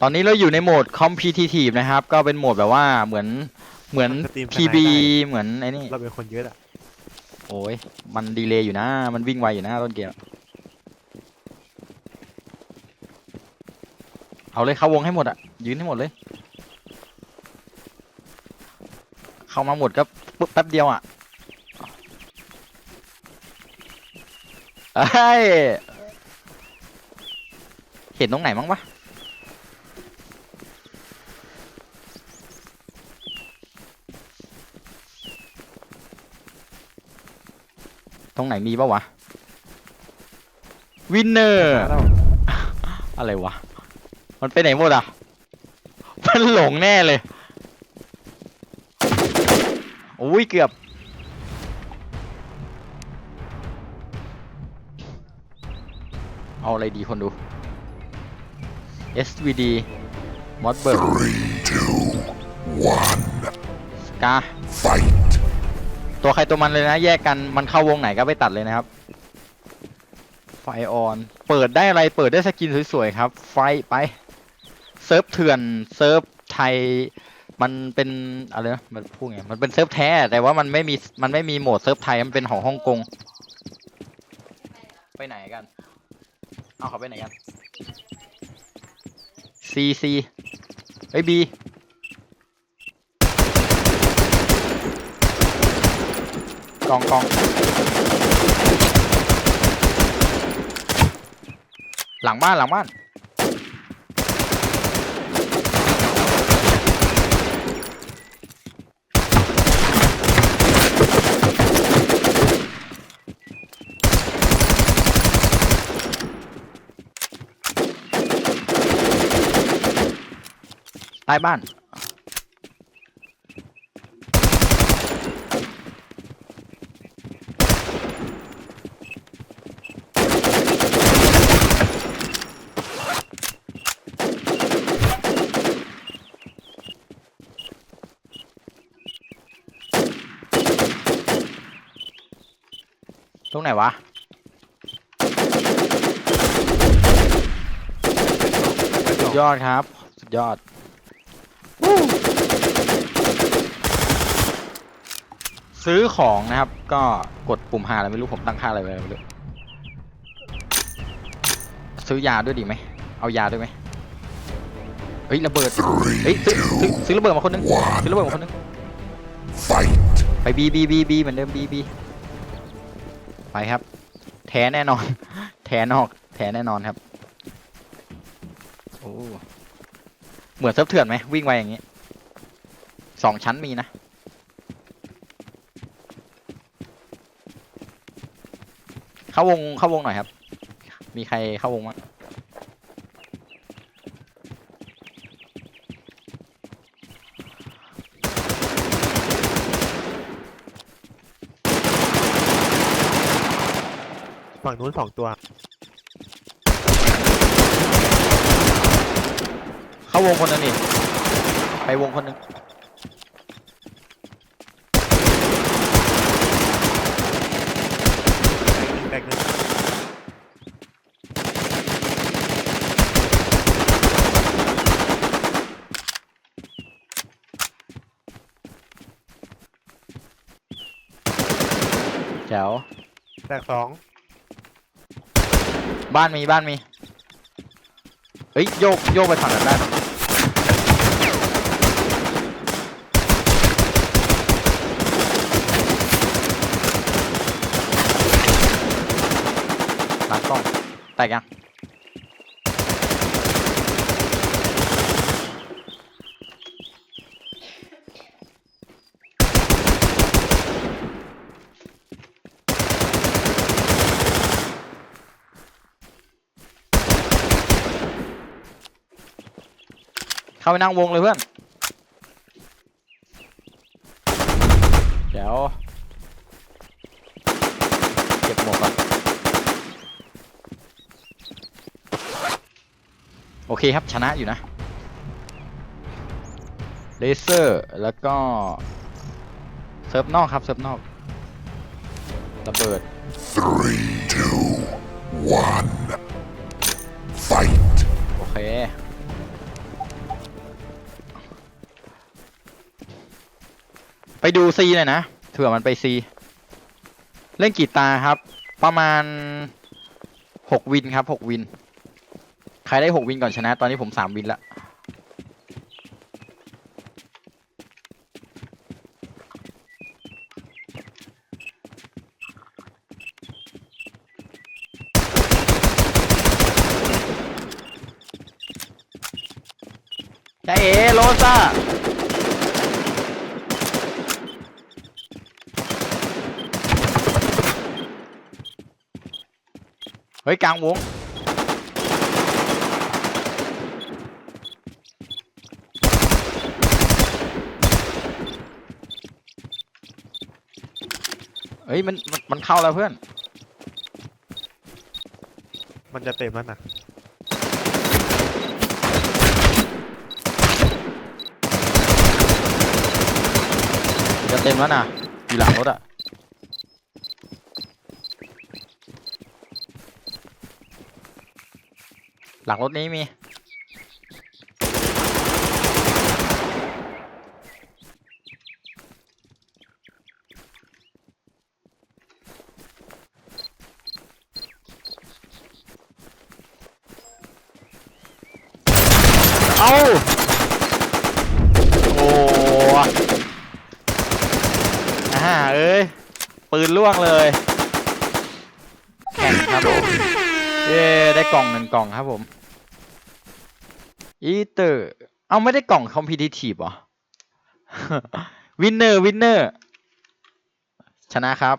ตอนนี้เราอยู่ในโหมด competitive นะครับ ก็เป็นโหมดแบบว่าเหมือนเหมือน สตรีม PB ได้เหมือนไอ้นี่ เราเป็นคนเยอะอะโอ้ย มันดีเลย์อยู่นะ มันวิ่งไวอยู่นะต้นเกมเอาเลยเข้าวงให้หมดอะยืนให้หมดเลย เข้ามาหมดก็ปุ๊บแป๊บเดียวอะเอ้ย เห็นตรงไหนมั้งวะ รงไหนมีปะวะวินเนอร์แล้วอะไรวะ มันไปไหนหมดอะ มันหลงแน่เลยอุ้ยเกือบ เอาอะไรดีคนดู SVD มอดเบิร์ Three, two, one, กา fight. ตัวใครตัวมันเลยนะ แยกกันมันเข้าวงไหนก็ไปตัดเลยนะครับ ไฟออน เปิดได้อะไรเปิดได้สกินสวยๆครับ ไฟไป เซิร์ฟเถื่อนเซิร์ฟไทย มันเป็นอะไรนะมันพูดไงมันเป็นเซิร์ฟแท้ แต่ว่ามันไม่มีมันไม่มีโหมดเซิร์ฟไทยมันเป็นของฮ่องกงไปไหนกัน เอาเขาไปไหนกันซีซีเฮ้ยบี กองกองหลังบ้านหลังบ้านใต้บ้าน ตรงไหนวะ สุดยอดครับ สุดยอด ซื้อของนะครับ ก็กดปุ่มหาอะไรไม่รู้ผมตั้งค่าอะไรไว้ไม่รู้ซื้อยาด้วยดีไหม เอายาด้วยไหมเฮ้ยระเบิด เฮ้ย Three, ซื้อซื้อ two, ซื้อระเบิดมาคนนึง one, ซื้อระเบิดมาคนนึง fight. ไปบีบีบีบีเหมือนเดิมบีบี ไปครับ แท้แน่นอน แท้นอก แท้แน่นอนครับ โอ้ เหมือนเซิร์ฟเถื่อนไหมวิ่งไวอย่างนี้ สองชั้นมีนะ เข้าวงเข้าวงหน่อยครับ มีใครเข้าวงมั้ง ฝั่งนู้นสองตัว เข้าวงคนนึงนี่ ไปวงคนนึงแตกหนึ่งแจ๋วแตกสอง บ้านมีบ้านมี เฮ้ยโยกโยกไปฝั่งนั้นได้ปะหลังกล้องแตกยัง ไปนั่งวงเลยเพื่อนเดี๋ยวเก็บหมวกก่อนโอเคครับชนะอยู่นะเลเซอร์แล้วก็เซิร์ฟนอกครับเซิร์ฟนอกระเบิด Three, two, one, fight. โอเค ไปดูซีหน่อยนะเผื่อมันไปซีเล่นกี่ตาครับ ประมาณหกวินครับหกวิน ใครได้หกวินก่อนชนะ ตอนนี้ผมสามวินละจ้าเอโรซ่า เฮ้ยกลางวงเฮ้ยมันมันมันเข้าแล้วเพื่อน มันจะเต็มแล้วนะจะเต็มแล้วนะอยู่หลังรถอะ หลังรถนี้มี เอาโอ้อ่าเอ้ย ปืนล่วงเลยแข่งครับ เย้ได้กล่องหนึ่งกล่องครับผมอีเตอร์เอาไม่ได้กล่องคอมพิทีทีฟเหรอวินเนอร์วินเนอร์ชนะครับ